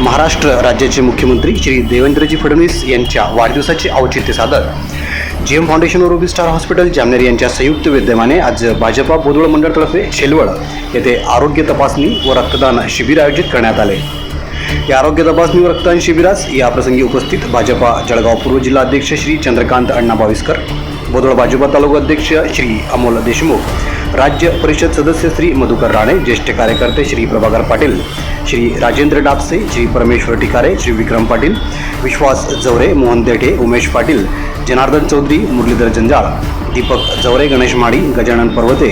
महाराष्ट्र राज्याचे मुख्यमंत्री श्री देवेंद्रजी फडणवीस यांच्या वाढदिवसाचे औचित्य साधत जी एम फाउंडेशन व रुबी स्टार हॉस्पिटल जामनेर यांच्या संयुक्त विद्यमाने आज भाजपा बोदवळ मंडळतर्फे शेलवड येथे आरोग्य तपासणी व रक्तदान शिबिर आयोजित करण्यात आले. या आरोग्य तपासणी व रक्तदान शिबिरास या प्रसंगी उपस्थित भाजपा जळगाव पूर्व जिल्हा अध्यक्ष श्री चंद्रकांत अण्णा बाविस्कर बोदवळ भाजपा तालुका अध्यक्ष श्री अमोल देशमुख राज्य परिषद सदस्य श्री मधुकर राणे ज्येष्ठ कार्यकर्ते श्री प्रभाकर पाटील श्री राजेंद्र डापसे श्री परमेश्वर टिकारे श्री विक्रम पाटील विश्वास जवरे मोहन देठे उमेश पाटील जनार्दन चौधरी मुरलीधर जंजाळ दीपक जवरे गणेश माडी गजानन पर्वते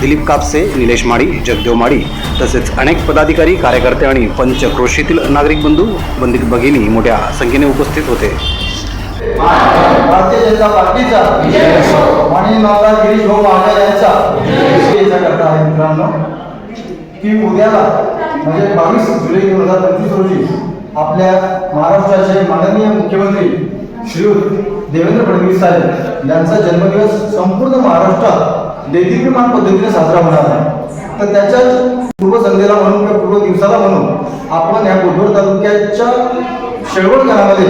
दिलीप कापसे निलेश माडी जगदेव माडी तसेच अनेक पदाधिकारी कार्यकर्ते आणि पंचक्रोशीतील नागरिक बंधू बंदित भगिनी मोठ्या संख्येने उपस्थित होते. भारतीय जनता पार्टीचा आणि नवरा गिरीश भाऊ महाराज यांचा करता आहे मित्रांनो की उद्याला म्हणजे बावीस जुलै दोन हजार पंचवीस रोजी आपल्या महाराष्ट्राचे माननीय मुख्यमंत्री श्री देवेंद्र फडणवीस साहेब यांचा जन्मदिवस संपूर्ण महाराष्ट्रात देदीप्यमान पद्धतीने साजरा होणार आहे. तर त्याच्याच पूर्वसंध्येला म्हणून किंवा पूर्व दिवसाला म्हणून आपण या बुधवार तालुक्याच्या शेळवड घरामध्ये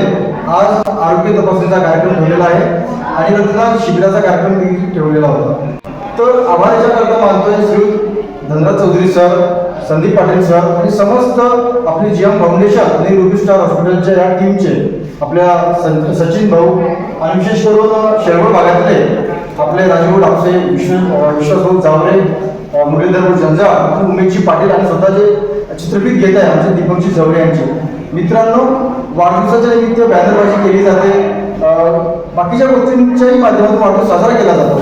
आज आरोग्य तपासणीचा कार्यक्रम ठेवलेला आहे आणि रक्तदान शिबिराचा कार्यक्रम ठेवलेला होता. तर आभाराच्या करता मानतोय श्री धनराज चौधरी सर संदीप पाटील सर आणि समस्त आपली जी एम फाउंडेशन आणि रुबी स्टार हॉस्पिटलच्या या टीमचे आपल्या सं- सचिन भाऊ आणि विशेष करून शेळवड भागातले आपले राजभाऊ डापसे विश्व विश्वासभाऊ जावरे मुरलीधर जंजा आणि उमेशजी पाटील आणि स्वतःचे जे घेत आहे आमचे दीपकजी जवळे यांचे. मित्रांनो वाढदिवसाच्या निमित्त बॅनरबाजी केली जाते. बाकीच्या गोष्टींच्याही माध्यमातून वाढदिवस साजरा केला जातो.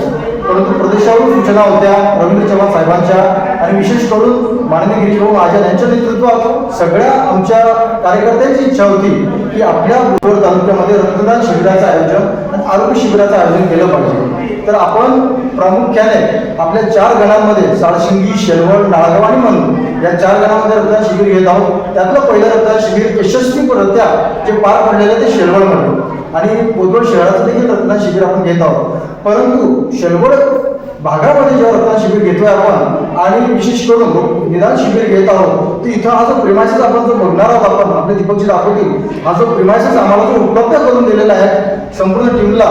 परंतु प्रदेशावरून सूचना होत्या रवींद्र चव्हाण साहेबांच्या. आणि विशेष करून माननीय गिरीशभाऊ महाजन यांच्या नेतृत्वात सगळ्या आमच्या कार्यकर्त्यांची इच्छा होती की आपल्या भोर तालुक्यामध्ये रक्तदान शिबिराचं आयोजन आणि आरोग्य शिबिराचं आयोजन केलं पाहिजे. तर आपण प्रामुख्याने आपल्या चार गणांमध्ये साळशिंगी शेलवड नाळगाव आणि म्हणून या चार गणांमध्ये रक्तदान शिबिर घेत आहोत. त्यातलं पहिलं रक्तदान शिबिर यशस्वीरित्या जे पार पडलेलं ते शेलवड म्हणतो आणि बोदवड शहराचं देखील रक्तदान शिबिर आपण घेत आहोत. परंतु शेलवड भागामध्ये जेव्हा रक्तदान शिबिर घेतोय आपण आणि विशेष करून निदान शिबिर घेत आहोत. तर इथं हा जो प्रेमायसेस आपण जो बघणार आहोत आपण आपले दीपकजी दाखवतील हा जो प्रेमायसेस आम्हाला जो उपलब्ध करून दिलेला आहे संपूर्ण टीमला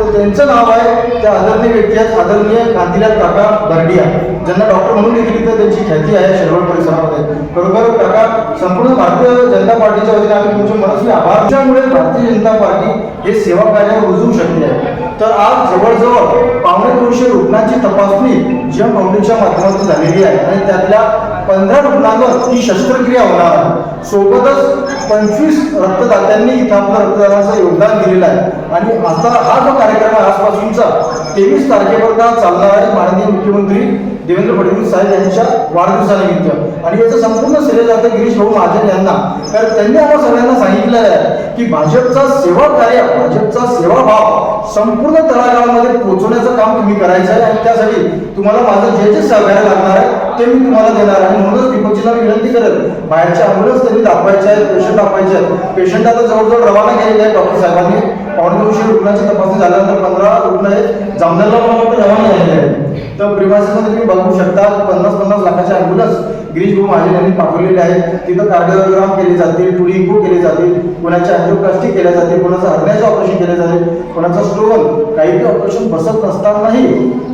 तर त्यांचं नाव आहे त्या आदरणीय व्यक्ती आहेत आदरणीय कांतीलाल काका बर्डिया. ज्यांना डॉक्टर म्हणून देखील तर त्यांची ख्याती आहे शेलवड परिसरामध्ये. बरोबर काका संपूर्ण भारतीय जनता पार्टीच्या वतीने आम्ही तुमचे मनस्वी आभार. त्यामुळे भारतीय जनता पार्टी हे सेवा कार्य रुजवू शकते आहे. तर आज जवळजवळ पावणे दोनशे रुग्णांची तपासणी जीएम फाउंडेशनच्या माध्यमातून झालेली आहे आणि त्यातल्या पंधरा रुग्णांवर ही शस्त्रक्रिया होणार आहे. सोबतच पंचवीस रक्तदात्यांनी इथं आपलं रक्तदानाचं योगदान दिलेलं आहे. आणि आता हा जो कार्यक्रम आहे आजपासूनचा तेवीस तारखेपर्यंत चालणार आहे माननीय मुख्यमंत्री देवेंद्र फडणवीस साहेब यांच्या वाढदिवसानिमित्त. आणि याचं संपूर्ण श्रेय जातं गिरीश भाऊ महाजन यांना. कारण त्यांनी आम्हाला सगळ्यांना सांगितलेलं आहे की भाजपचा सेवा कार्य भाजपचा सेवाभाव संपूर्ण तळागाळामध्ये पोहोचवण्याचं काम तुम्ही करायचं आहे आणि त्यासाठी तुम्हाला माझं जे जे सहकार्य लागणार आहे ते मी तुम्हाला देणार आहे. म्हणूनच दीपकजीला मी विनंती करेल बाहेरच्या अँब्युलन्स त्यांनी दाखवायचे आहेत पेशंट दाखवायचे आहेत. पेशंट आता जवळजवळ रवाना केलेले आहे डॉक्टर साहेबांनी. पावणे दोनशे रुग्णांची तपासणी झाल्यानंतर पंधरा रुग्ण आहेत. जामनेरला मला वाटतं रवाना झालेले आहेत. तर प्रिमासीमध्ये तुम्ही बघू शकता पन्नास पन्नास लाखाच्या अँब्युलन्स गिरीश भाऊ महाजन यांनी पाठवलेले आहेत. तिथं कार्डिओग्राम केले जातील टुडी इको केले जातील कोणाच्या अँजिओप्लास्टी केल्या जाते कोणाचं हरण्याचं ऑपरेशन केले जाते कोणाचं स्टोन काही ऑपरेशन बसत नसतानाही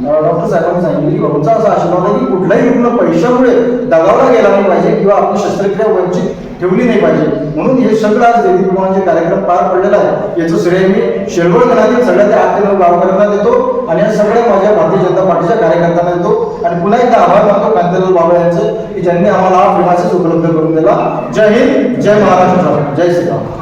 डॉक्टर साहेबांनी सांगितलं की भाऊचा असा आशीर्वाद आहे की कुठलाही रुग्ण पैशामुळे दगावला गेला नाही पाहिजे किंवा आपली शस्त्रक्रिया वंचित ठेवली नाही पाहिजे. म्हणून हे सगळं आज देवी प्रमाणाचे कार्यक्रम पार पडलेला आहे. याचं श्रेय मी शेळवळ गणातील सगळ्या त्या आठ ते नऊ गावकऱ्यांना देतो आणि या सगळ्या माझ्या भारतीय जनता पार्टीच्या कार्यकर्त्यांना देतो. आणि पुन्हा एकदा आभार मानतो कांतीलाल बाबा यांचे की ज्यांनी आम्हाला हा विमासेस उपलब्ध करून दिला. जय हिंद जय महाराष्ट्र जय श्रीराम.